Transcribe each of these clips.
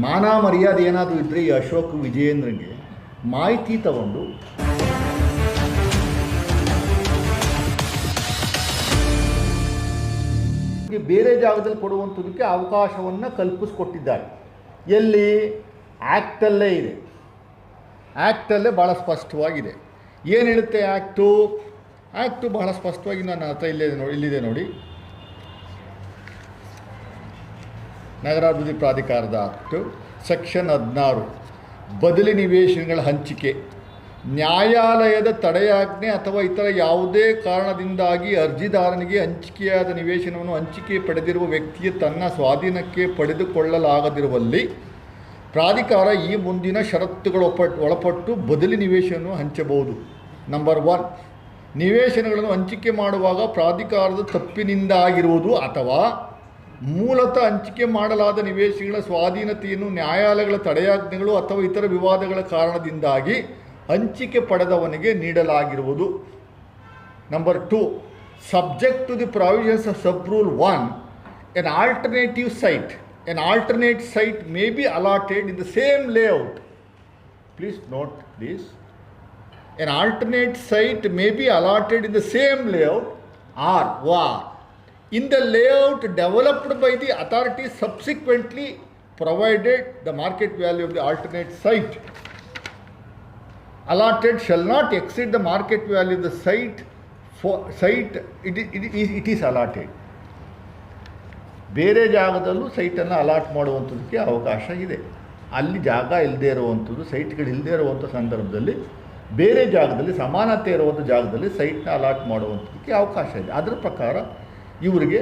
ಮಾನ ಮರ್ಯಾದೆ ಏನಾದರೂ ಇದ್ದರೆ ಈ ಅಶೋಕ್ ವಿಜಯೇಂದ್ರನಿಗೆ ಮಾಹಿತಿ ತಗೊಂಡು. ಬೇರೆ ಜಾಗದಲ್ಲಿ ಕೊಡುವಂಥದಕ್ಕೆ ಅವಕಾಶವನ್ನು ಕಲ್ಪಿಸ್ಕೊಟ್ಟಿದ್ದಾರೆ. ಎಲ್ಲಿ? ಆ್ಯಕ್ಟಲ್ಲೇ ಇದೆ. ಆ್ಯಕ್ಟಲ್ಲೇ ಭಾಳ ಸ್ಪಷ್ಟವಾಗಿದೆ. ಏನು ಹೇಳುತ್ತೆ ಆ್ಯಕ್ಟು ಆ್ಯಕ್ಟು ಬಹಳ ಸ್ಪಷ್ಟವಾಗಿ ನನ್ನ ಹತ್ರ ಇಲ್ಲೇ ನೋಡಿ, ಇಲ್ಲಿದೆ ನೋಡಿ. ನಗರಾಭಿವೃದ್ಧಿ ಪ್ರಾಧಿಕಾರದ ಆಕ್ಟು, ಸೆಕ್ಷನ್ ಹದಿನಾರು. ಬದಲಿ ನಿವೇಶನಗಳ ಹಂಚಿಕೆ. ನ್ಯಾಯಾಲಯದ ತಡೆಯಾಜ್ಞೆ ಅಥವಾ ಇತರ ಯಾವುದೇ ಕಾರಣದಿಂದಾಗಿ ಅರ್ಜಿದಾರನಿಗೆ ಹಂಚಿಕೆಯಾದ ನಿವೇಶನವನ್ನು ಹಂಚಿಕೆ ಪಡೆದಿರುವ ವ್ಯಕ್ತಿಯ ತನ್ನ ಸ್ವಾಧೀನಕ್ಕೆ ಪಡೆದುಕೊಳ್ಳಲಾಗದಿರುವಲ್ಲಿ ಪ್ರಾಧಿಕಾರ ಈ ಮುಂದಿನ ಷರತ್ತುಗಳ ಒಳಪಟ್ಟು ಬದಲಿ ನಿವೇಶನವನ್ನು ಹಂಚಬಹುದು. Number one. ನಿವೇಶನಗಳನ್ನು ಹಂಚಿಕೆ ಮಾಡುವಾಗ ಪ್ರಾಧಿಕಾರದ ತಪ್ಪಿನಿಂದಾಗಿರುವುದು ಅಥವಾ ಮೂಲತಃ ಹಂಚಿಕೆ ಮಾಡಲಾದ ನಿವೇಶಿಗಳ ಸ್ವಾಧೀನತೆಯನ್ನು ನ್ಯಾಯಾಲಯಗಳ ತಡೆಯಾಜ್ಞೆಗಳು ಅಥವಾ ಇತರ ವಿವಾದಗಳ ಕಾರಣದಿಂದಾಗಿ ಹಂಚಿಕೆ ಪಡೆದವನಿಗೆ ನೀಡಲಾಗಿರುವುದು. Number two subject to the provisions of sub rule one an alternative site an alternate site may be allotted in the same layout please note please an alternate site may be allotted in the same layout or or in the layout developed by the authority subsequently provided the market value of the alternate site allotted shall not exceed the market value of the site for site it, it, it is allotted ಬೇರೆ ಜಾಗದಲ್ಲೂ ಸೈಟನ್ನು allot ಮಾಡುವಂಥದ್ದಕ್ಕೆ ಅವಕಾಶ ಇದೆ ಅಲ್ಲಿ ಜಾಗ ಇಲ್ಲದೆ ಇರುವಂಥದ್ದು ಸೈಟ್ಗಳು ಇಲ್ಲದೆ ಇರುವಂಥ ಸಂದರ್ಭದಲ್ಲಿ ಬೇರೆ ಜಾಗದಲ್ಲಿ ಸಮಾನತೆ ಇರುವಂಥ ಜಾಗದಲ್ಲಿ ಸೈಟ್ನ ಅಲಾಟ್ ಮಾಡುವಂಥದಕ್ಕೆ ಅವಕಾಶ ಇದೆ ಅದರ ಪ್ರಕಾರ ಇವರಿಗೆ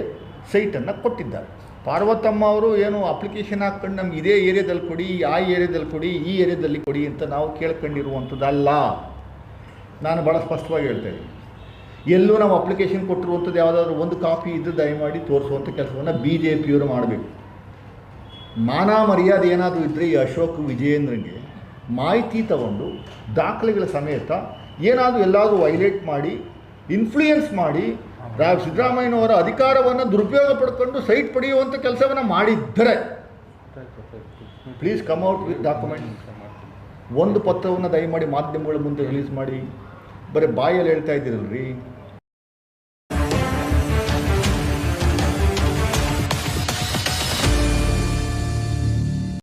ಸೈಟನ್ನು ಕೊಟ್ಟಿದ್ದಾರೆ. ಪಾರ್ವತಮ್ಮ ಅವರು ಏನು ಅಪ್ಲಿಕೇಶನ್ ಹಾಕ್ಕೊಂಡು ನಮ್ಗೆ ಇದೇ ಏರಿಯಾದಲ್ಲಿ ಕೊಡಿ ಆ ಏರಿಯಾದಲ್ಲಿ ಕೊಡಿ, ಈ ಏರಿಯಾದಲ್ಲಿ ಕೊಡಿ ಅಂತ ನಾವು ಕೇಳ್ಕೊಂಡಿರುವಂಥದ್ದಲ್ಲ. ನಾನು ಭಾಳ ಸ್ಪಷ್ಟವಾಗಿ ಹೇಳ್ತೇನೆ ಎಲ್ಲೂ ನಾವು ಅಪ್ಲಿಕೇಶನ್ ಕೊಟ್ಟಿರುವಂಥದ್ದು ಯಾವುದಾದ್ರೂ ಒಂದು ಕಾಪಿ ಇದ್ದು ದಯಮಾಡಿ ತೋರಿಸುವಂಥ ಕೆಲಸವನ್ನು ಬಿ ಜೆ ಪಿಯವರು ಮಾಡಬೇಕು. ಮಾನ ಮರ್ಯಾದೆ ಏನಾದರೂ ಇದ್ದರೆ ಈ ಅಶೋಕ್ ವಿಜಯೇಂದ್ರಿಗೆ ಮಾಹಿತಿ ತಗೊಂಡು ದಾಖಲೆಗಳ ಸಮೇತ ಏನಾದರೂ ಎಲ್ಲಾದರೂ ವೈಲೇಟ್ ಮಾಡಿ ಇನ್ಫ್ಲೂಯೆನ್ಸ್ ಮಾಡಿ ಸಿದ್ದರಾಮಯ್ಯನವರ ಅಧಿಕಾರವನ್ನು ದುರುಪಯೋಗ ಪಡ್ಕೊಂಡು ಸೈಟ್ ಪಡೆಯುವಂಥ ಕೆಲಸವನ್ನು ಮಾಡಿದ್ದರೆ please come out with document ಒಂದು ಪತ್ರವನ್ನು ದಯಮಾಡಿ ಮಾಧ್ಯಮಗಳ ಮುಂದೆ ರಿಲೀಸ್ ಮಾಡಿ. ಬರೀ ಬಾಯಲ್ಲಿ ಹೇಳ್ತಾ ಇದ್ದೀರಲ್ರಿ.